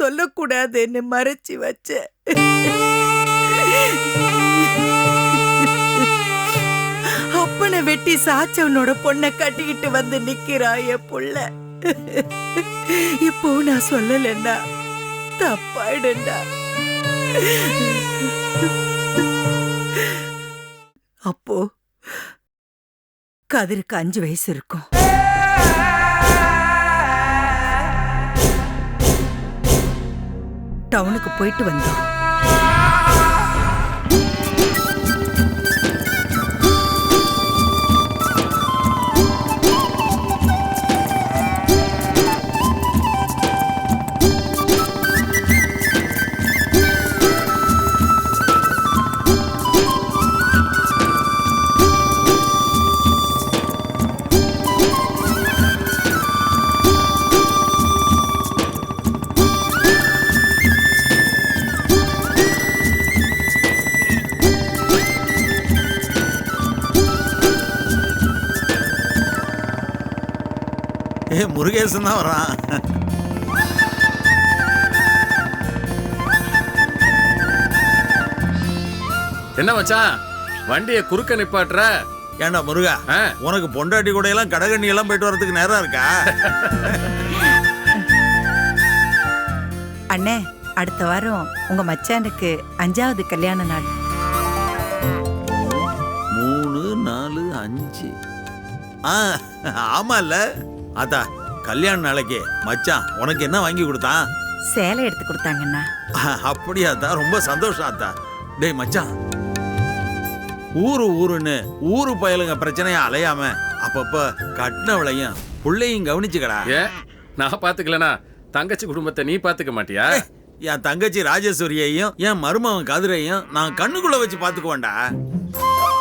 சொல்லக்கூடாதுன்னு மறைச்சு வச்ச. அப்பனை வெட்டி சாச்சவனோட பொண்ணை கட்டிக்கிட்டு வந்து நிக்கிறா என் புள்ள. இப்போ நான் சொல்லலன்னா தப்பாயிடுண்டா அப்போ கதிருக்கு அஞ்சு வயசு இருக்கும். டவுனுக்கு போயிட்டு வந்தோம். தான் வரான் என்ன மச்சான்? வண்டியை குறுக்க நிப்பாட்டுற? ஏண்டா முருகா உனக்கு பொண்டாட்டி கூட எல்லாம் கடகண்ணி எல்லாம் போயிட்டு வரதுக்கு நேரம் இருக்கா? அண்ணே அடுத்த வாரம் உங்க மச்சானுக்கு அஞ்சாவது கல்யாண நாள். மூணு நாலு அஞ்சு. ஆ ஆமால்ல. அத்தா கல்யாண நாளைக்கு மச்சான் உனக்கு என்ன வாங்கி கொடுத்தான்? சேலை எடுத்து கொடுத்தாங்கண்ணா. அப்படியா அத்தா ரொம்ப சந்தோஷம் அத்தா. டேய் மச்சான். ஊரு ஊருன்னு ஊரு பயலுங்க பிரச்சனையா அலையாம அப்பப்ப கட்டினவளையும் புள்ளையும் கவனிச்சுக்கடா. ஏன் நான் பாத்துக்கலனா தங்கச்சி குடும்பத்தை நீ பாத்துக்க மாட்டியா? என் தங்கச்சி ராஜேஸ்வரியையும் என் மருமகன் கதிரையும் நான் கண்ணுக்குள்ள வச்சு பாத்துக்குவேன்டா.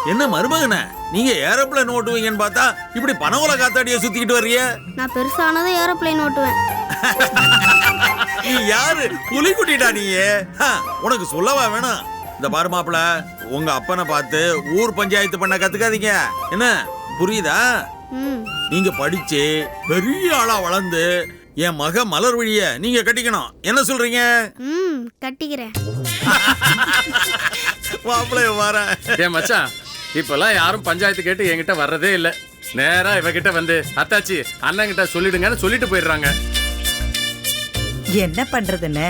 என்ன மருமகனே நீங்க ஏரோப்ளேன் ஓட்டுவீங்கன்னு பார்த்தா இப்படி பனவல காத்தாடிய சுத்திக்கிட்டு வர்றிய நான் பெருசானதும் ஏரோப்ளேன் ஓட்டுவேன். நீ யாரு? புலி குட்டிடா நீ உனக்கு சொல்லவா வேணும்? இந்த பாரு மாப்பிள உங்க அப்பனை பார்த்து ஊர் பஞ்சாயத்து பண்ண கத்துக்காதீங்க. என்ன புரியுதா? நீங்க படிச்சு பெரிய ஆளா வளர்ந்து என் மக மலர் வழிய நீங்க கட்டிக்கணும். என்ன சொல்றீங்க? ம் கட்டிக்கிறேன். மாப்பிளைய வரேன் ஏன் மச்சான் இப்பெல்லாம் யாரும் பஞ்சாயத்து கேட்டு என்கிட்ட வர்றதே இல்ல. நேரா இவகிட்ட வந்து அத்தாச்சி அண்ணன் கிட்ட சொல்லிடுங்கன்னு சொல்லிட்டு போயிடுறாங்க. என்ன பண்றதுன்னு?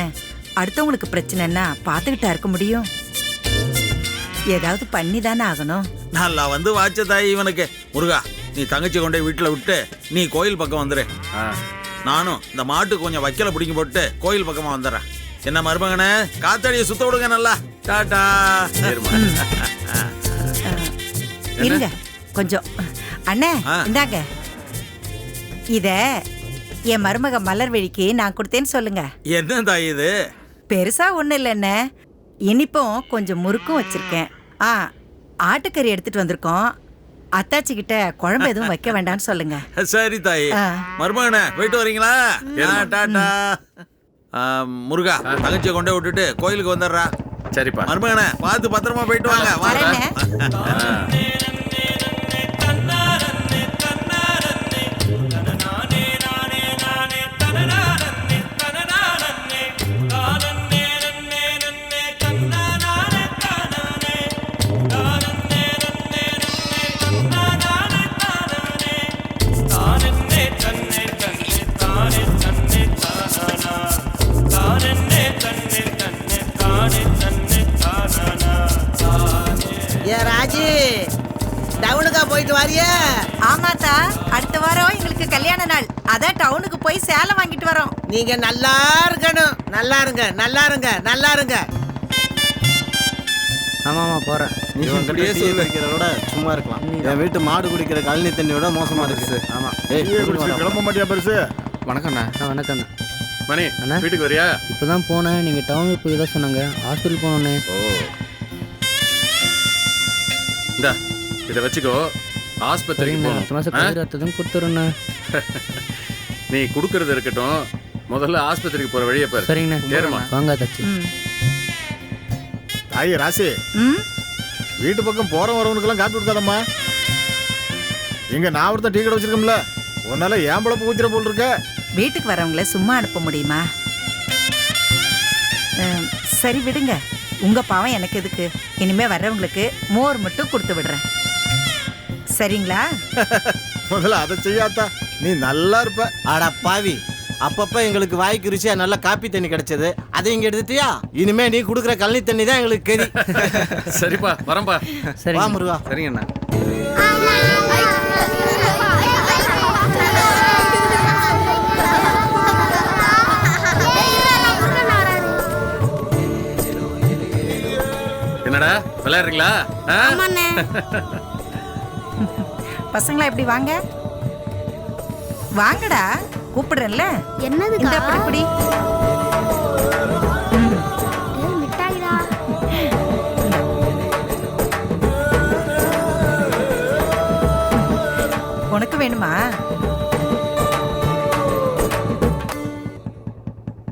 அடுத்தவங்களுக்கு பிரச்சனைன்னா பார்த்துக்கிட்டா இருக்க முடியும். ஏதாவது பண்ணி தானே ஆகணும். நல்லா வந்து வாச்ச தாய் இவனுக்கு. முருகா நீ தங்கச்சி கொண்டே வீட்டுல விட்டு நீ கோயில் பக்கம் வந்துரு. ஆ, நானும் இந்த மாட்டுக்கு கொஞ்சம் வைக்கல பிடிங்கி போட்டு கோயில் பக்கமா வந்துடுறேன். என்ன மருமகனே காத்தாடியை சுத்த விடுங்க நல்லா. டாடா. சரிம்மா. இருங்க. கொஞ்சம். அண்ணே. இந்தாங்க. இத என் மருமக மலர்வெளிக்கு நான் கொடுத்தேன்னு சொல்லுங்க. என்ன தாய் இது? பெருசா ஒண்ணும் இல்லைண்ணே. இனிப்பும் கொஞ்சம் முறுக்கும் வச்சிருக்கேன். ஆ ஆட்டுக்கறி எடுத்துட்டு வந்திருக்கோம். அத்தாச்சி கிட்ட குழம்பு எதுவும் வைக்க வேண்டாம்னு சொல்லுங்க. சரி தாய். மருமகனே போயிட்டு வரீங்களா? டாடா முருகா தங்கச்சியை கொண்டே விட்டுட்டு கோயிலுக்கு வந்துடுறா. சரிப்பா. மருமகனே பார்த்து பத்திரமா போயிட்டு வாங்க. வாங்க. ஏ ராஜி டவுனுக்கா போயிட்டு வாரியா. ஆமாத்தா அடுத்த வாரம் எங்களுக்கு கல்யாண நாள். அதான் டவுனுக்கு போய் சேலை வாங்கிட்டு வரோம். நீங்க நல்லா இருக்கணும். நல்லா இருங்க நல்லா இருங்க நல்லா இருங்க. ஆமாம்மா போகிறேன் நீ இப்படியே டீ சொல்லு. குடிக்கிறத விட சும்மா இருக்கலாம். என் வீட்டு மாடு குடிக்கிற கழனி தண்ணியோட மோசமா இருக்கு. ஆமாம் ஏய் கிளம்ப மாட்டியா பெருசு? வணக்கண்ணா ஆ வணக்கண்ணா மணி அண்ணா. வீட்டுக்கு வரியா? இப்போ தான் போனேன். நீங்கள் டவுனுக்கு போய் தான் சொன்னாங்க. ஹாஸ்பிட்டல் போனோன்னே. ஓ. இந்தா இத வச்சுக்கோ. ஆஸ்பத்திரிக்கு சரிங்கண்ணா போகணும். அடுத்த மாதம் ஆ? கதிர் அத்ததும் கொடுத்துருண்ணா நீ குடுக்கறது இருக்கட்டும். முதல்ல ஆஸ்பத்திரிக்கு போற வழியை பாரு. சரிங்கண்ணா. வாங்க தச்சு. தாய் ராசி. ம்? வீட்டு பக்கம் போற வரவனுக்கெல்லாம் காப்பி கொடுக்காதம்மா. இங்க நான் ஒருத்தன் டீ கடை வச்சிருக்கோம்ல உன்னால ஏன் பழப்பு ஊத்திர போல் இருக்க? வீட்டுக்கு வரவங்கள சும்மா அனுப்ப முடியுமா? அஹ், சரி விடுங்க. உங்க பாவம் எனக்கு எதுக்கு? இனிமே வர்றவங்களுக்கு மோர் மட்டும் கொடுத்து விடுறேன். சரிங்களா? முதல்ல அதை செய்யாத்தா நீ நல்லா இருப்ப. அட பாவி அப்பப்ப எங்களுக்கு வாய்க்கு ருசியா நல்ல காப்பி தண்ணி கிடைச்சது. அதை இங்க எடுத்துட்டியா? இனிமே நீ குடுக்குற கழனி தண்ணி தான் எங்களுக்கு கறி சரிப்பா வரம்பா வா சரிங்க முருகா சரிங்கண்ணா என்னடா விளையாடுறீங்களா? ஆமாண்ணே. பசங்களா இப்படி வாங்க? வாங்கடா கூப்பிடுறேன்ல. என்னதுக்கா? இந்த அப்படி இப்படி. ஏய், மிட்டாய்டா. உனக்கு வேணுமா?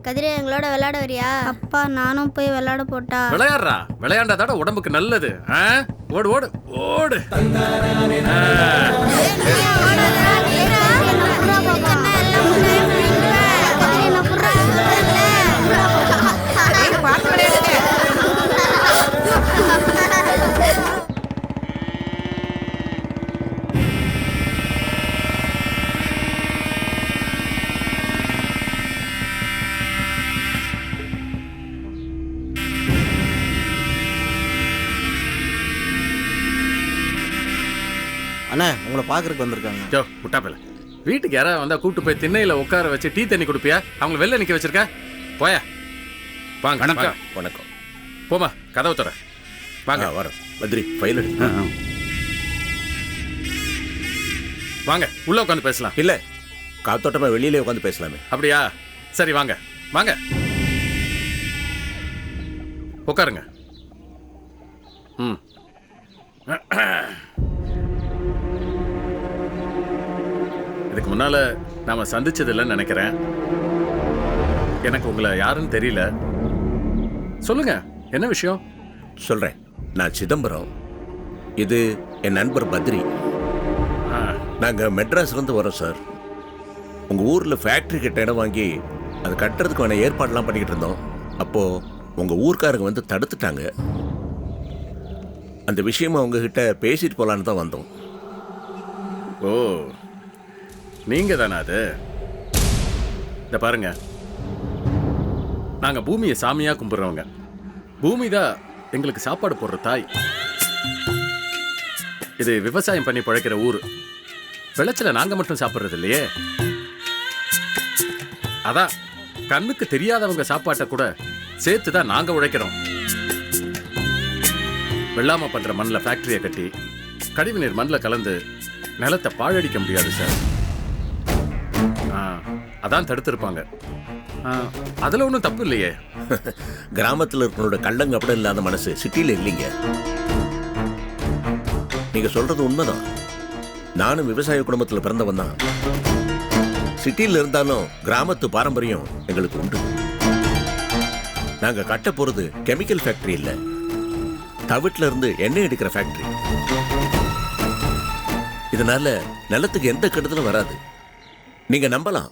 கதிரே எங்களோட விளையாட வரியா? அப்பா நானும் போய் விளையாட போட்டா. விளையாடுறா. விளையாண்டாதாட உடம்புக்கு நல்லது. ஆ? ஓடு ஓடு ஓடு. அண்ணா உங்களை பாக்குறதுக்கு வந்திருக்காங்க. ஜோ முட்டாப்பல. வீட்டுக்கு யாராவது வந்தா கூட்டு போய் திண்ணையில உட்கார வச்சு டீ தண்ணி கொடுப்பியா? அவங்க வெளில நிக்க வச்சிருக்க? போயா. வாங்க வணக்கம். வணக்கம். போமா கதவு தர வாங்க. வரோம். பத்ரி ஃபைல் வாங்க உள்ள உட்காந்து பேசலாம். இல்ல காத்தோட்டமா வெளியிலே உட்காந்து பேசலாமே. அப்படியா? சரி வாங்க. வாங்க. உட்காருங்க. ம். இதுக்கு முன்னால நாம சந்திச்சது இல்லைன்னு நினைக்கிறேன். எனக்கு உங்களை யாருன்னு தெரியல. சொல்லுங்க என்ன விஷயம்? சொல்றேன். நான் சிதம்பரம். இது என் நண்பர் பத்ரி. ஆ, நாங்க மெட்ராஸ்ல இருந்து வரோம் சார். உங்க ஊர்ல ஃபேக்டரி கிட்ட இடம் வாங்கி அது கட்டுறதுக்கு வேணா ஏற்பாடுலாம் பண்ணிக்கிட்டு இருந்தோம். அப்போ உங்க ஊர்க்காரங்க வந்து தடுத்துட்டாங்க. அந்த விஷயமா உங்ககிட்ட பேசிட்டு போலான்னு தான் வந்தோம். ஓ. நீங்க தானே அது? இந்த பாருங்க. நாங்க பூமியை சாமியா கும்பிடுறவங்க. பூமி தான் எங்களுக்கு சாப்பாடு போடுற தாய். இது விவசாயம் பண்ணி பழைக்கிற ஊர். விளைச்சல நாங்க மட்டும் சாப்பிடுறது இல்லையே? அதான் கண்ணுக்கு தெரியாதவங்க சாப்பாட்டை கூட சேர்த்து தான் நாங்க உழைக்கிறோம். வெள்ளாம பண்ற மண்ணில் ஃபேக்டரியை கட்டி கழிவு நீர் மண்ணில் கலந்து நிலத்தை பாழடிக்க முடியாது சார். அதான் தடுத்திருப்பாங்க. அதில் ஒன்றும் தப்பு இல்லையே. கிராமத்துல இருக்கிறோட கள்ளங்க அப்படி இல்லாத மனசு சிட்டியில் இல்லைங்க. நீங்க சொல்றது உண்மைதான். நானும் விவசாய குடும்பத்தில் பிறந்தவன் தான். சிட்டியில் இருந்தாலும் கிராமத்து பாரம்பரியம் எங்களுக்கு உண்டு. நாங்கள் கட்ட போறது கெமிக்கல் ஃபேக்ட்ரி இல்லை. தவிட்டுல இருந்து எண்ணெய் எடுக்கிற ஃபேக்ட்ரி. இதனால நிலத்துக்கு எந்த கெடுதலும் வராது. நீங்க நம்பலாம்.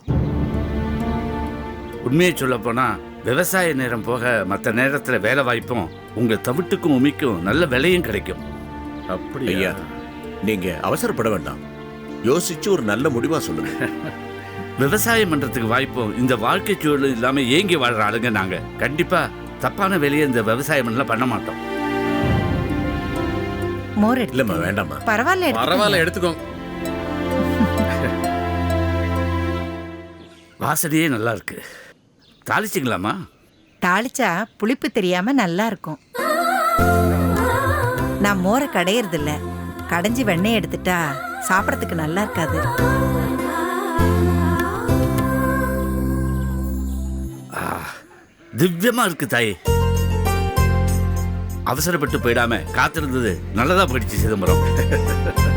உண்மையை சொல்ல போனா விவசாய நேரம் போக மற்ற நேரத்துல வேலை வாய்ப்பும் உங்க தவிட்டுக்கும் உமிக்கும் நல்ல விலையும் கிடைக்கும். அப்படியா? ஐயா நீங்க அவசரப்பட வேண்டாம். யோசிச்சு ஒரு நல்ல முடிவா சொல்லுங்க. விவசாயம் பண்றதுக்கு வாய்ப்பும் இந்த வாழ்க்கை சூழல் இல்லாம ஏங்கி வாழ்ற ஆளுங்க நாங்க. கண்டிப்பா தப்பான வேலையை இந்த விவசாயம் எல்லாம் பண்ண மாட்டோம். மோர் இல்லம்மா வேண்டாம்மா. பரவாயில்ல. பரவாயில்ல எடுத்துக்கோங்க. வாசனையே நல்லா இருக்கு தாளிச்சிங்களாமா தாளிச்சா புளிப்பு தெரியாம நல்லா இருக்கும் நான் மோரை கடையறது இல்ல கடைஞ்சி வெண்ணெய் எடுத்துட்டா சாப்பிடறதுக்கு நல்லா இருக்காது திவ்யமா இருக்கு தாயே. அவசரப்பட்டு போயிடாம காத்திருந்தது நல்லதா போயிடுச்சு சிதம்பரம்.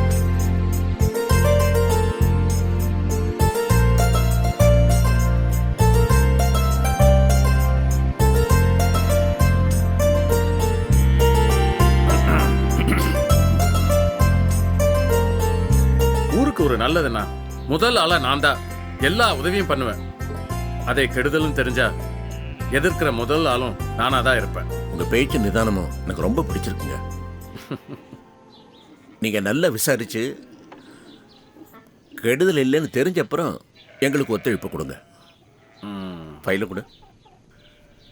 நல்லதுன்னா முதல் ஆளா நான் தான். எல்லா உதவியும் பண்ணுவேன். அதை கெடுதலும் தெரிஞ்சா எதிர்க்கிற முதல் ஆளும் நானா தான் இருப்பேன். உங்க பேச்சு நிதானமும் எனக்கு ரொம்ப பிடிச்சிருக்குங்க. நீங்க நல்லா விசாரிச்சு கெடுதல் இல்லைன்னு தெரிஞ்ச அப்புறம் எங்களுக்கு ஒத்துழைப்பு கொடுங்க. ஃபைலை கொடு.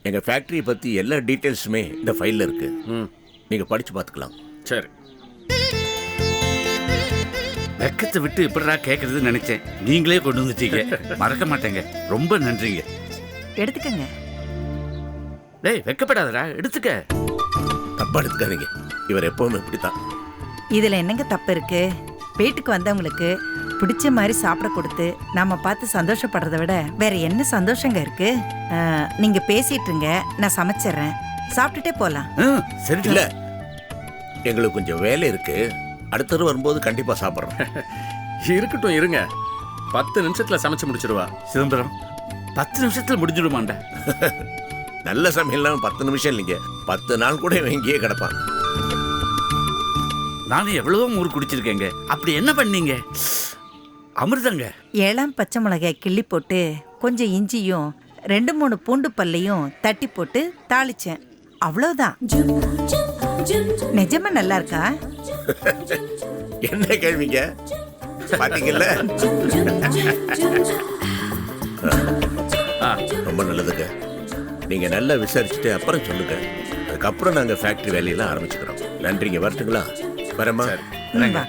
எங்க ஃபேக்டரியை பத்தி எல்லா டீட்டெயில்ஸுமே இந்த ஃபைல்ல இருக்கு. ம், நீங்க படிச்சு பார்த்துக்கலாம். சரி. வெக்கத்தை விட்டு இப்படிடா கேட்கறதுன்னு நினைச்சேன். நீங்களே கொண்டு வந்துட்டீங்க. மறக்க மாட்டேங்க. ரொம்ப நன்றிங்க. எடுத்துக்கங்க. டேய் வெக்கப்படாதடா. எடுத்துக்க. தப்பா எடுத்துக்காதீங்க. இவர் எப்பவுமே இப்படித்தான். இதுல என்னங்க தப்பு இருக்கு? வீட்டுக்கு வந்தவங்களுக்கு பிடிச்ச மாதிரி சாப்பிட கொடுத்து நாம பார்த்து சந்தோஷப்படுறத விட வேற என்ன சந்தோஷங்க இருக்கு? அஹ், நீங்க பேசிட்டு இருங்க நான் சமைச்சிடுறேன். சாப்பிட்டுட்டே போலாம். ம், சரி இல்ல. எங்களுக்கு கொஞ்சம் வேலை இருக்கு. அடுத்த தடவை வரும்போது கண்டிப்பா சாப்பிட்றோம். இருக்கட்டும் இருங்க. பத்து நிமிஷத்துல சமைச்சு முடிச்சிடுவா சிதம்பரம் பத்து நிமிஷத்துல முடிஞ்சிடுமாண்டா? நல்ல சமையல்லாம் பத்து நிமிஷம் இல்லைங்க. பத்து நாள் கூட இவன் இங்கேயே கிடப்பான். நானும் எவ்வளவோ ஊர் குடிச்சிருக்கேங்க. அப்படி என்ன பண்ணீங்க? அமிர்தங்க. ஏழாம் பச்சை மிளகாய் கிள்ளி போட்டு கொஞ்சம் இஞ்சியும் ரெண்டு மூணு பூண்டு பல்லையும் தட்டி போட்டு தாளிச்சேன். அவ்வளவுதான். நிஜமா நல்லா இருக்கா? என்ன கேள்விங்க? பாத்தீங்கல்ல? ஆ ரொம்ப நல்லதுங்க. நீங்க நல்லா விசாரிச்சுட்டு அப்புறம் சொல்லுங்க. அதுக்கப்புறம் நாங்க ஃபேக்டரி வேலையெல்லாம் ஆரம்பிச்சுக்கிறோம். நன்றிங்க. வரட்டுங்களா? வரமா.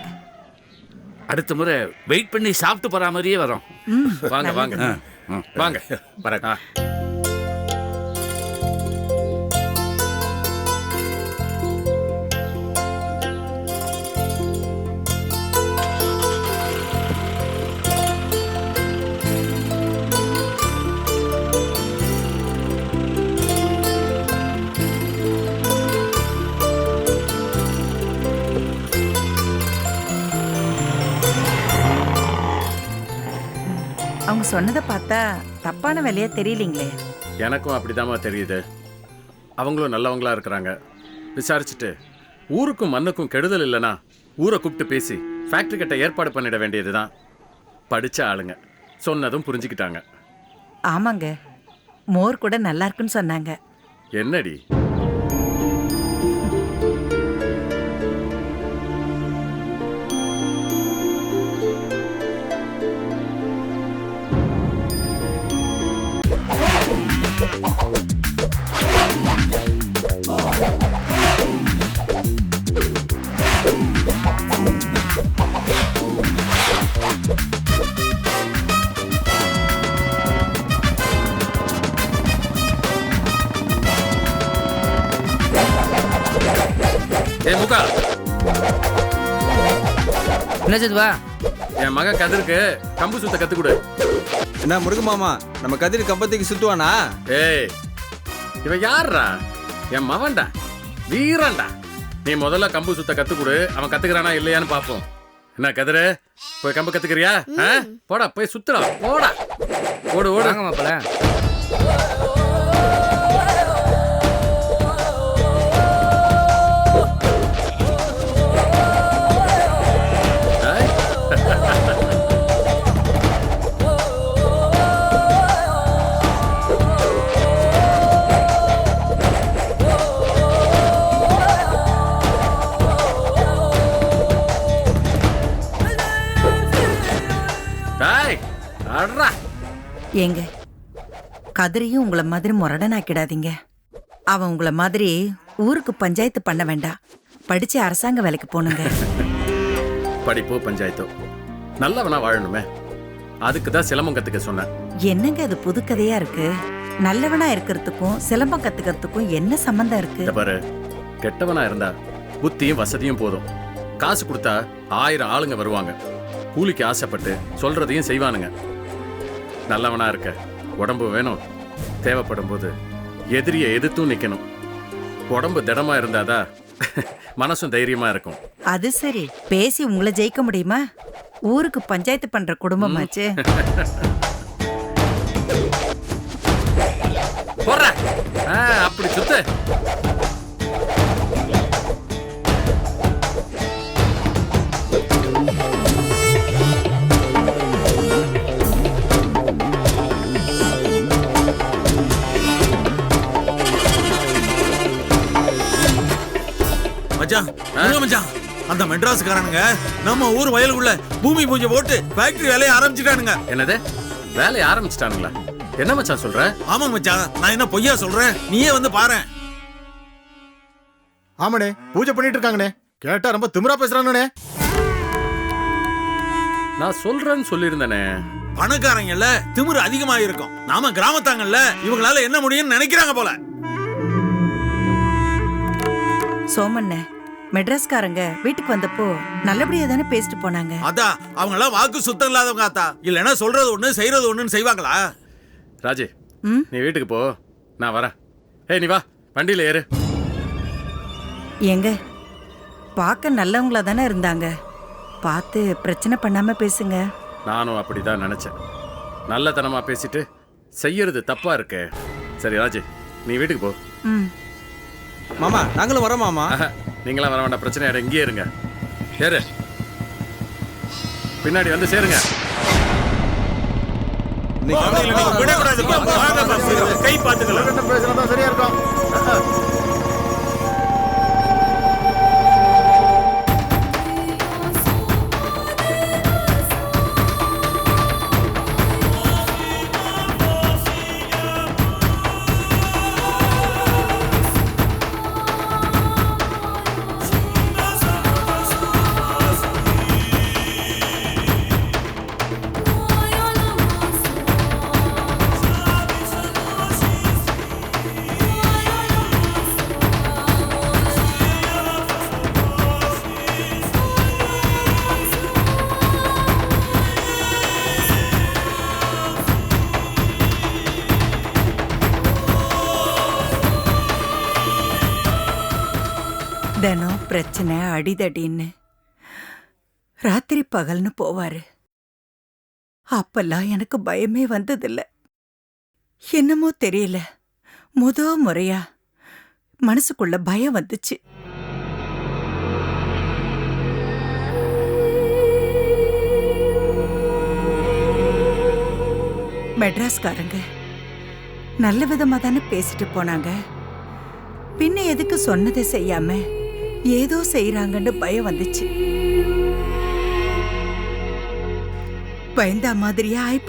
அடுத்த முறை வெயிட் பண்ணி சாப்பிட்டு போற மாதிரியே வரோம். வாங்க வாங்க. ஆ, ஆ. வாங்க. வரேன். சொன்னதை பார்த்தா தப்பான வேலையா தெரியலீங்களே. எனக்கும் அப்படிதாம்மா தெரியுது. அவங்களும் நல்லவங்களா இருக்கிறாங்க. விசாரிச்சுட்டு ஊருக்கும் மண்ணுக்கும் கெடுதல் இல்லைன்னா ஊரை கூப்பிட்டு பேசி ஃபேக்டரி கிட்ட ஏற்பாடு பண்ணிட வேண்டியதுதான். படிச்ச ஆளுங்க. சொன்னதும் புரிஞ்சுக்கிட்டாங்க. ஆமாங்க. மோர் கூட நல்லா இருக்குன்னு சொன்னாங்க. என்னடி? என்ன சதுவா என் மக கதிருக்கு கம்பு சுத்த கத்து கொடு என்ன முருகு மாமா நம்ம கதிர் கம்பத்துக்கு சுத்துவானா? ஏய் இவன் யாருடா என் மவன்டா வீரன்டா. நீ முதல்ல கம்பு சுத்த கத்து கொடு அவன் கத்துக்கிறானா இல்லையான்னு பாப்போம். என்ன கதிரு போய் கம்பு கத்துக்கிறியா? ஆ? போடா போய் சுத்துடா போடா. ஓடு ஓடு. வாங்க மாப்பிள்ள. ஏங்க கதிரையும் உங்களை மாதிரி முரடனாக்கிடாதீங்க. அவன் உங்களை மாதிரி ஊருக்கு பஞ்சாயத்து பண்ண வேண்டாம் படிச்சு அரசாங்க வேலைக்கு போகணுங்க படிப்போ பஞ்சாயத்தோ. நல்லவனா வாழணுமே. அதுக்கு தான் சிலம்பம் கத்துக்க சொன்னேன் என்னங்க அது புது கதையா இருக்கு? நல்லவனா இருக்கிறதுக்கும் சிலம்பம் கத்துக்கிறதுக்கும் என்ன சம்பந்தம் இருக்கு? இந்த பாரு. கெட்டவனா இருந்தா புத்தியும் வசதியும் போதும். காசு கொடுத்தா ஆயிரம் ஆளுங்க வருவாங்க. கூலிக்கு ஆசைப்பட்டு சொல்றதையும் செய்வானுங்க. நல்லவனா இருக்க. உடம்பு வேணும். தேவைப்படும் போது எதிரியை எதிர்த்தும் நிக்கணும். உடம்பு திடமா இருந்தாதான் மனசும் தைரியமா இருக்கும். அது சரி. பேசி உங்களை ஜெயிக்க முடியுமா? ஊருக்கு பஞ்சாயத்து பண்ற குடும்பமாச்சு. அந்த மெட்ராஸ்காரனுங்க நம்ம ஊர் வயலுக்குள்ள பூமி பூஜை போட்டு ஃபேக்டரி வேலையை ஆரம்பிச்சிட்டானுங்க. என்னது? வேலையை ஆரம்பிச்சிட்டானுங்களா? என்ன மச்சான் சொல்ற? ஆமா மச்சான் நான் என்ன பொய்யா சொல்றேன்? நீயே வந்து பாரேன் ஆமாண்ணே பூஜை பண்ணிட்டு இருக்காங்கண்ணே. கேட்டா ரொம்ப திமிரா பேசுறாங்கண்ணே நான் சொல்றேன்னு சொல்லியிருந்தேனே. பணக்காரங்கல்ல திமிரு அதிகமா இருக்கும் நாம கிராமத்தாங்கல்ல இவங்களால என்ன முடியும்னு நினைக்கிறாங்க போல. சோமண்ண மெட்ராஸ்காரங்க வீட்டுக்கு வந்தப்போ நல்லபடியா தானே பேசிட்டு போனாங்க. அதான் அவங்க எல்லாம் வாக்கு சுத்தம் இல்லாதவங்க ஆத்தா இல்லைன்னா சொல்றது ஒண்ணு செய்யறது ஒண்ணுன்னு செய்வாங்களா? ராஜி ம்? நீ வீட்டுக்கு போ. நான் வரேன். ஏய் நீ வா. வண்டியில ஏறு. ஏங்க பார்க்க நல்லவங்களா தானே இருந்தாங்க. பார்த்து பிரச்சனை பண்ணாம பேசுங்க. நானும் அப்படிதான் நினைச்சேன். நல்லத்தனமா பேசிட்டு செய்யறது தப்பா இருக்கே. சரி ராஜி நீ வீட்டுக்கு போ. ம். மாமா நாங்களும் வரோம் மாமா. ஆஹா, நீங்களாம் வர வேண்டாம் பிரச்சனை ஆயிடும் இங்கேயே இருங்க. ஏறு பின்னாடி வந்து சேருங்க. கை தான் சரியா இருக்கும் அடிதடின்னு. ராத்திரி பகல்னு போவாரு. அப்பெல்லாம் எனக்கு பயமே வந்ததில்ல. என்னமோ தெரியல. முத முறையா மனசுக்குள்ள பயம் வந்துச்சு. மெட்ராஸ்காரங்க. நல்ல விதமா தானே பேசிட்டு போனாங்க. பின்ன எதுக்கு சொன்னதை செய்யாம ஏதோ செய்யறாங்கன்னு பயம் வந்துச்சு. பயந்தா மாதிரியே ஆயி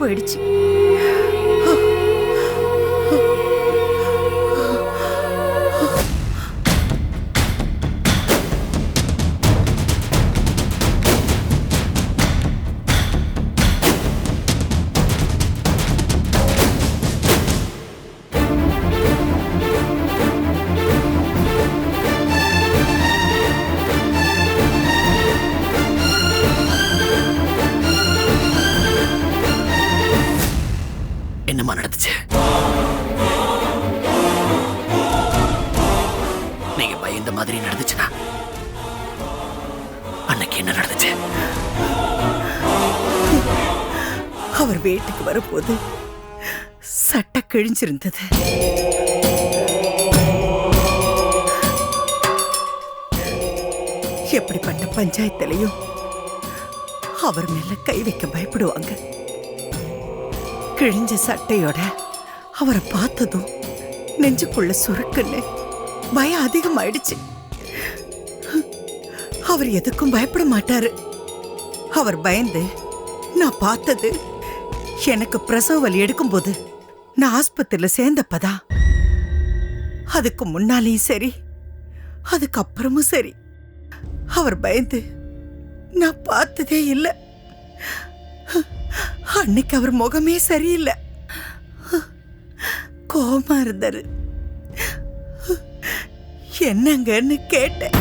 கிழிஞ்சிருந்தது. எப்படிப்பட்ட பஞ்சாயத்திலையும் அவர் மேல கை வைக்க பயப்படுவாங்க. கிழிஞ்ச சட்டையோட அவரை பார்த்ததும் நெஞ்சுக்குள்ள சுருக்குன்னு பயம் அதிகமாயிடுச்சு. அவர் எதுக்கும் பயப்பட மாட்டாரு. அவர் பயந்து நான் பார்த்தது எனக்கு பிரசவ வலி எடுக்கும்போது நான் ஆஸ்பத்திரியில சேர்ந்தப்பதா அதுக்கு முன்னாலேயும் சரி அதுக்கப்புறமும் சரி. அவர் பயந்து நான் பார்த்ததே இல்லை. அன்னைக்கு அவர் முகமே சரியில்லை. கோபமா இருந்தாரு. என்னங்கன்னு கேட்டேன்.